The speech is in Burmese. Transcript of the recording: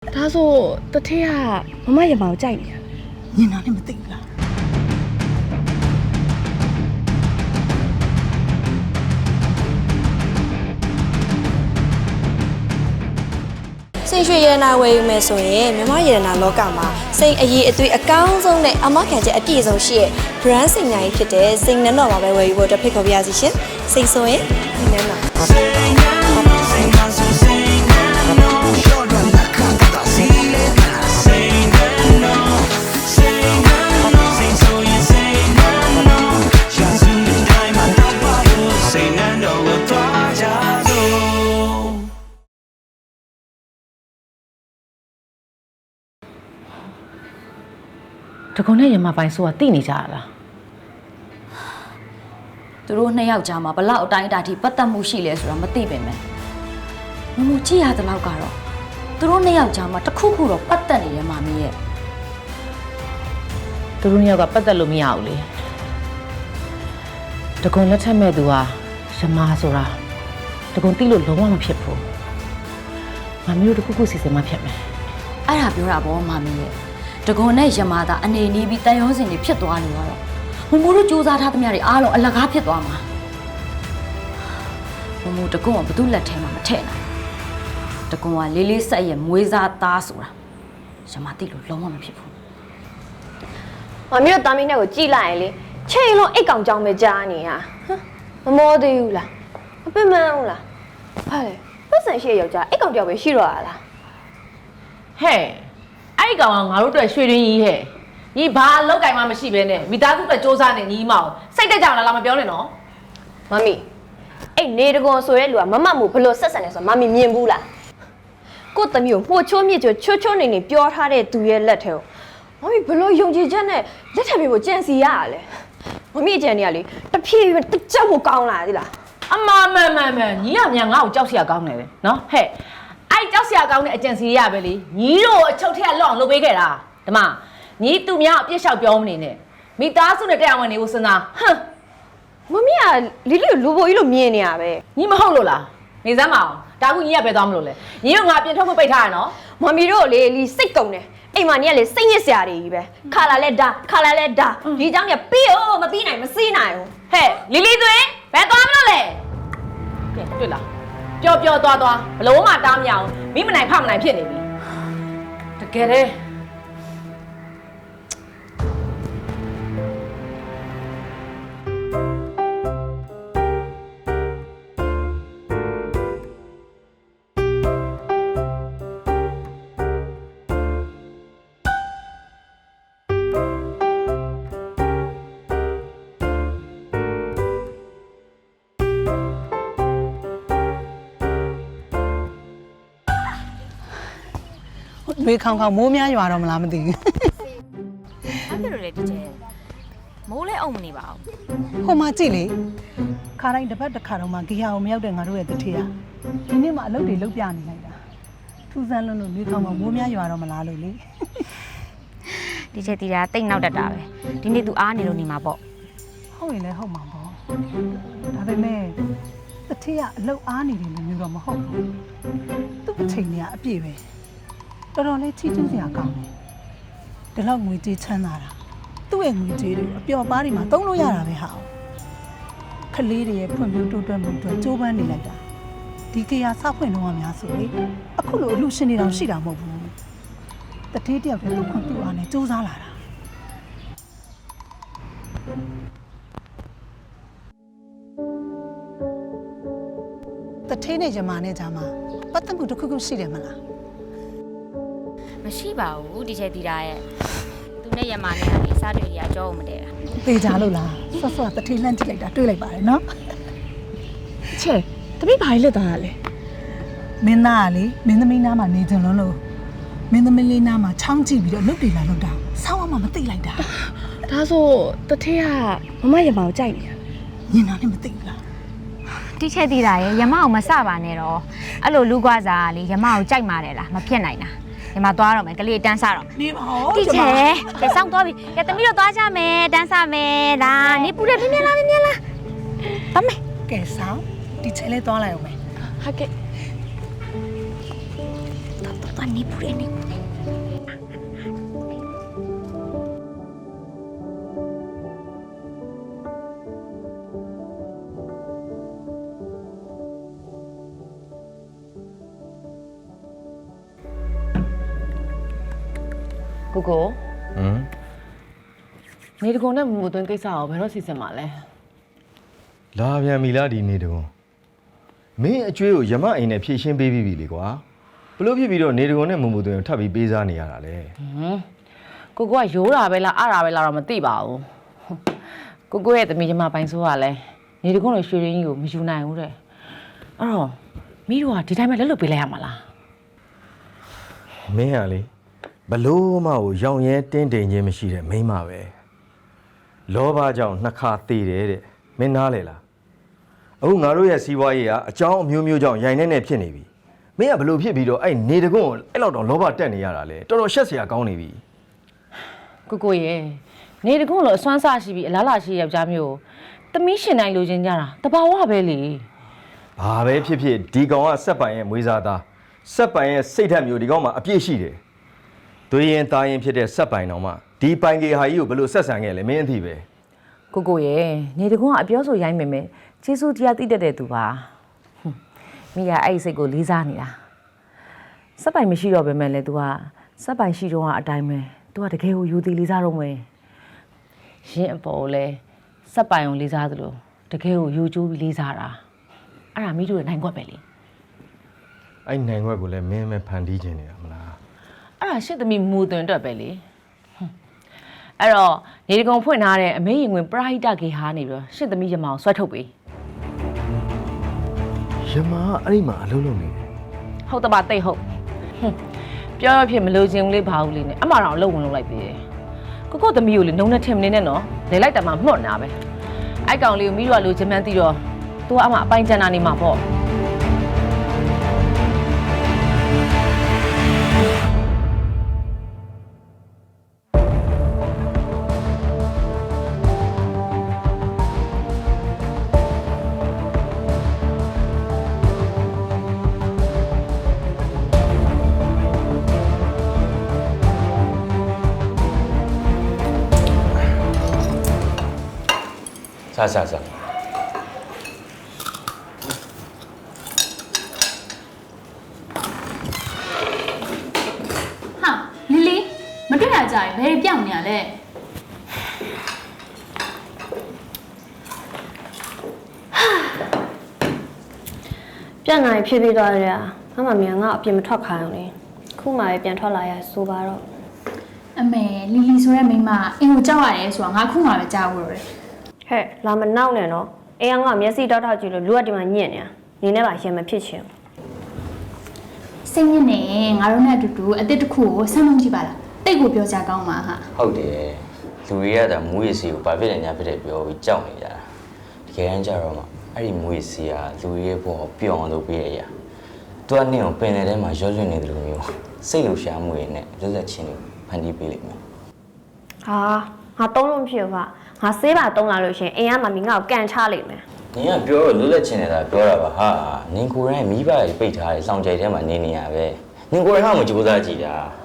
ဒါဆိုတထေးကမမရမကိုကြိုက်နေတာညင်တာလည်းမသိဘူးလားစိတ်ရွှေရတနာဝယ်ယူမယ်ဆိုရင်မြမရတနာလောကမှာစိတ်အရေးအသွေးအကောင်းဆုံးနဲ့အမခံချက်အပြည့်စုံရှိတဲ့ brand စိတ်ညာကြီးဖြစ်တဲ့စိတ်နှံတော်မှာပဲဝယ်ယူဖို့အတွက်ဖိတ်ခေါ်ပါရစေရှင်စိတ်ဆိုရင်ဒီနှံတော် တကုံနဲ့ရမပိုင်ဆိုကတိနေကြရလားသူတို့နှစ်ယောက်ကြားမှာဘလောက်အတိုင်းအတာထိပတ်သက်မှုရှိလဲဆိုတာမသိပင်ပဲမမကြည့်ရတဲ့လောက်ကတော့သူတို့နှစ်ယောက်ကြားမှာတစ်ခုခုတော့ပတ်သက်နေတယ်မာမီရဲ့သူတို့နှစ်ယောက်ကပတ်သက်လို့မရဘူးလေတကုံလက်ထက်မဲ့သူဟာရမဆိုတာတကုံတိလို့လုံးဝမဖြစ်ဘူးမမီတို့တစ်ခုခုစီစဉ်မှဖြစ်မယ်အဲ့ဒါပြောတာဗောမာမီရဲ့ တကွန်နဲ့ယမာသာအနေနီးပြီးတန်ရောစင်တွေဖြစ်သွားနေတော့မမိုးတို့စူးစမ်းထားသမျှတွေအားလုံးအလကားဖြစ်သွားမှာမမိုးတကွန်ကဘသူ့လက်ထဲမှာမထည့်နိုင်ဘူးတကွန်ကလေးလေးဆက်ရဲ့မွေးစားသားဆိုတာယမာတိလို့လုံးဝမဖြစ်ဘူးမမီတို့တာမီနဲ့ကိုကြည်လိုက်ရင်လေချိန်လုံးအိတ်ကောင်ကြောင်ပဲကြားနေဟာဟမ်မမောသေးဘူးလားမပင်မန်းဘူးလားဟာလေပတ်စံရှိတဲ့ယောက်ျားအိတ်ကောင်တယောက်ပဲရှိတော့ရလားဟဲ့ အဲ့ဒီကောင်ကငါတို့အတွက်ရွှေရင်းကြီးဟဲ့ညီဘာအလောက်ကင်မှမရှိဘဲနဲ့မိသားစုအတွက်စူးစမ်းနေညီမအောင်စိတ်တက်ကြအောင်လားမပြောနဲ့နော်မမီအဲ့နေတကွန်ဆိုတဲ့လူကမမမို့ဘလို့ဆက်ဆံနေဆိုမမီမြင်ဘူးလားကိုယ့်သမီးကိုမှုတ်ချိုးမြစ်ချိုးချိုးချိုးနေနေပြောထားတဲ့သူရဲ့လက်ထဲကိုမမီဘလို့ယုံကြည်ချက်နဲ့လက်ထပ်ပေးဖို့ကြံစီရရလဲမမီအကြံနေရလေတဖြည်းဖြည်းတစ်ကြောက်ကိုကောင်းလာသီလားအမမန်မန်မန်ညီကမြန်ငါ့ကိုကြောက်စရာကောင်းနေတယ်နော်ဟဲ့ အဲ့ကြောက်စရာကောင်းတဲ့အကြံစီရပဲလေညီတို့အချုပ်ထက်လောက်အောင်လုပ်ပေးခဲ့တာဒီမှာညီသူများအပြစ်လျှောက်ပြောမနေနဲ့မိသားစုနဲ့တက်အောင်ဝင်နေဖို့စဉ်းစားဟမ် မမီကလီလီကိုလူပိုကြီးလို့မြင်နေရပဲ ညီမဟုတ်လို့လားနေစမ်းမအောင်ဒါကူညီကပဲသွားမလို့လေညီတို့ငါပြင်ထုတ်ဖို့ပိတ်ထားရနော် မမီတို့လေလီစိတ်ကုံတယ်အိမ်မနီကလေစိတ်ညစ်စရာတွေကြီးပဲခါလာလဲဒါခါလာလဲဒါဒီเจ้าเนี่ยပြီး哦မပြီးနိုင်မစီးနိုင်ဘူး ဟဲ့လီလီသွင်းဘယ်သွားမလို့လဲကဲတွေ့လား ပျော်ပျော်သွားသွားဘလို့မှတားမရအောင်မိမနိုင်ဖမနိုင်ဖြစ်နေပြီတကယ်တည်း ရွေခေါင်ခေါင်မိုးများရွာတော့မလားမသိဘူးအဲ့ဒါလိုလေတကယ်မိုးလည်းအောင်မနေပါဘူးဟိုမှာကြည့်လေခါတိုင်းတစ်ပတ်တစ်ခါတော့မှဂီယာကိုမရောက်တဲ့ငါတို့ရဲ့တထေးကဒီနေ့မှအလုပ်တွေလုပ်ပြနေလိုက်တာထူဆန်းလွန်းလို့ရွေခေါင်ခေါင်မိုးများရွာတော့မလားလို့လေဒီချက်တီတာတိတ်နောက်တတ်တာပဲဒီနေ့ तू အားနေလို့နေမှာပေါ့ဟုတ်ရင်လည်းဟုတ်မှာပေါ့ဒါပေမဲ့တထေးကအလုပ်အားနေတယ်လို့မျိုးတော့မဟုတ်ဘူးသူ့အချိန်ကအပြည့်ပဲ တော်တော်လေးချီးကျူးစရာကောင်းတယ်ဒီလောက်ငွေကြေးချမ်းသာတာသူ့ရဲ့ငွေကြေးတွေအပျော်ပါးတွေမှာသုံးလို့ရတာပဲဟာခလေးတွေရဲ့ဖွံ့ဖြိုးတိုးတက်မှုအတွက်ကြိုးပမ်းနေလိုက်တာဒီကေယာစဖွင့်တော့မှများဆိုလေအခုလိုအလူရှင်တွေတောင်ရှိတာမဟုတ်ဘူးတထေးတယောက်တည်းသူ့ခွန်သူ့အားနဲ့စူးစမ်းလာတာတထေးနဲ့ယမာနဲ့ကြာမှာပတ်သက်မှုတစ်ခုခုရှိတယ်မလား မရှိပါဘူးဒီချက်တီတာရဲ့သူနဲ့ရမနဲ့ကနေစားတွေ့ရအကြောင်းမတည့်တာသေချာလို့လားဆွတ်ဆွတ်တထေးလှမ်းကြည့်လိုက်တာတွေးလိုက်ပါတယ်နော်ချဲတပိဘာလေးလက်သားရလဲမင်းသားကလေမင်းသမီးနားမှာနေကြလုံးလို့မင်းသမီးလေးနားမှာချောင်းကြည့်ပြီးတော့လုတ်တယ်လာလုတ်တာဆောင်းအောင်မှမသိလိုက်တာဒါဆိုတထေးကမမရမကိုကြိုက်နေတာညင်တာလည်းမသိဘူးလားဒီချက်တီတာရဲ့ရမအောင်မစပါနဲ့တော့အဲ့လိုလူကွာစားကလေရမအောင်ကြိုက်မာတယ်လားမဖြစ်နိုင်တာ ရမသွားတော့မယ်ကလေးတန်းစားတော့မယ်နေပါဦးဒီချက်ကဲစောင့်သွားပြီကဲသမီးတို့သွားကြမယ်တန်းစားမယ်လာနေပူတယ်ပြင်းပြင်းလာပြင်းပြင်းလာသွားမယ်ကဲဆောင်းဒီချဲလဲသွားလိုက်အောင်မယ်ဟာကဲတော်တော်သွားနေပူရနေပူ ကိုကိုဟမ်နေတကုံနဲ့မမသွင်းကိစ္စကိုဘယ်တော့စီစဉ်မှာလဲလာပြန်ပြီလားဒီနေ့တကုံမင်းအကျွေးကိုယမအိမ်နဲ့ဖြည့်ရှင်းပေးပြီးပြီလေကွာဘလို့ဖြစ်ပြီးတော့နေတကုံနဲ့မုံမူသွင်းကိုထပ်ပြီးပေးစားနေရတာလေဟမ်ကိုကိုကရိုးတာပဲလားအတာပဲလားတော့မသိပါဘူးကိုကိုရဲ့တမီးကျမပိုင်ဆိုးကလည်းနေတကုံလိုရွှေရင်းကြီးကိုမယူနိုင်ဘူးတဲ့အဲ့တော့မိတို့ကဒီတိုင်းပဲလက်လွတ်ပေးလိုက်ရမှာလားမင်းဟာလေ ဘလို့မှကိုရောင်ရဲတင်းတိမ်ခြင်းမရှိတဲ့မိန်းမပဲလောဘကြောင့်နှစ်ခါသေးတယ်တဲ့မင်းနားလေလားအခုငါတို့ရဲ့စီးပွားရေးကအကြောင်းအမျိုးမျိုးကြောင့်ရိုင်နေနေဖြစ်နေပြီမင်းကဘလို့ဖြစ်ပြီးတော့အဲ့နေတကုံကိုအဲ့လောက်တော့လောဘတက်နေရတာလေတော်တော်ရှက်စရာကောင်းနေပြီကိုကိုရဲ့နေတကုံလိုအစွမ်းစားရှိပြီးအလားလာရှိယောက်ျားမျိုးကိုတမီးရှင်တိုင်းလိုချင်ကြတာတဘာဝပဲလေဘာပဲဖြစ်ဖြစ်ဒီကောင်ကစက်ပိုင်ရဲ့မွေးစားသားစက်ပိုင်ရဲ့စိတ်ဓာတ်မျိုးဒီကောင်မှာအပြည့်ရှိတယ်။ သွေးရင်သားရင်ဖြစ်တဲ့စက်ပိုင်တော်မှဒီပိုင်ကေဟာကြီးကိုဘယ်လိုဆက်ဆံခဲ့လဲမင်းအသိပဲကိုကိုရဲ့နေတကုံကအပြောဆိုရိုင်းမိမယ်ကျေးဇူးတရားသိတတ်တဲ့သူပါဟွန်းမိကအဲ့ဒီစိတ်ကိုလေးစားနေတာစက်ပိုင်မရှိတော့ပဲမဲ့လေ तू ကစက်ပိုင်ရှိတော့ကအတိုင်းပဲ तू ကတကယ်ကိုယူသည်လေးစားတော့မယ်ရှင်းအပေါ်လဲစက်ပိုင်ကိုလေးစားသလိုတကယ်ကိုယူကျိုးပြီးလေးစားတာအဲ့ဒါမိတို့ရဲ့နိုင်ခွက်ပဲလေ။အဲ့နိုင်ွက်ကိုလည်းမင်းမဲဖန်တီးခြင်းနေတာမလား အဲ့ဒါရှစ်သမီးမူသွင်းအတွက်ပဲလေဟွန်းအဲ့တော့နေတကုံဖွင့်ထားတဲ့အမေရင်ဝင်ပရာဟိတကေဟာနေပြီးတော့ရှစ်သမီးရမအောင်ဆွဲထုတ်ပေး။ယမကအဲ့ဒီမှာအလုံးလုံးနေတယ်ဟုတ်တယ်ပါတိတ်ဟုတ်ဟွန်းပြောရဖြစ်မလို့ခြင်းလေးပါဘူးလေးနဲ့အမှတော့အလုပ်ဝင်လုပ်လိုက်သေးတယ်ကိုကိုသမီးကိုလေနှုံနဲ့ထင်မနေနဲ့နော်လေလိုက်တာမှမှုတ်နာပဲအဲ့ကောင်လေးကိုမိတို့ကလိုချင်မှန်းသိတော့ तू ကအမှအပိုင်ကျန်တာနေမှာပေါ့။ စားစားစားဟာလီလီမတွေ့ရကြရင်ဘယ်ပြောင်းနေရလဲပြန်နိုင်ဖြစ်ပြီးသွားတယ်အမမီကငါ့အပြင်မထွက်ခိုင်းအောင်လေခုမှပဲပြန်ထွက်လာရဆိုပါတော့အမေလီလီဆိုတဲ့မိန်းမအင်ကိုကြောက်ရတယ်ဆိုတာငါခုမှပဲကြားဖို့ရတယ် ဟဲ့လာမနောက်နဲ့နော်အေးကငါမျက်စိတောက်တောက်ကြည့်လို့လူကဒီမှာညင့်နေတာနေနဲ့ပါရင်မဖြစ်ချင်ဘူးစိတ်ညစ်နေရင်ငါတို့နဲ့အတူတူအစ်စ်တစ်ခုကိုဆမ်းလုံးကြည့်ပါလားတိတ်ကိုပြောကြကောင်းပါဟာဟုတ်တယ်။လူတွေကဒါမူရစီကိုဘာဖြစ်လဲညာဖြစ်တယ်ပြောပြီးကြောက်နေကြတာ။တကယ်တမ်းကျတော့မှအဲ့ဒီမူရစီကလူတွေရဲ့ဘဝကိုပျော်အောင်လုပ်ပေးရအရာ။ तू ကနင့်ကိုပင်တဲ့ထဲမှာရွတ်လွတ်နေတယ်လို့မျိုးစိတ်လှရှားမှုတွေနဲ့ရွတ်သက်ချင်းတွေဖန်တီးပေးလိမ့်မယ်ဟာငါတုံးလို့မဖြစ်ဘူးက ငါဆေးပါတုံးလာလို့ရှရင်အိမ်ကမမီငါ့ကိုကန်ချလိမ့်မယ်။နင်ကပြောတော့လွတ်လပ်ချင်နေတာပြောတာပါဟာ။နင်ကိုယ်တိုင်မိဘတွေပိတ်ထားတဲ့စောင့်ကြိုက်ထဲမှာနေနေရပဲ။နင်ကိုယ်တိုင်ဟာမကြိုးစားကြည့်တာ။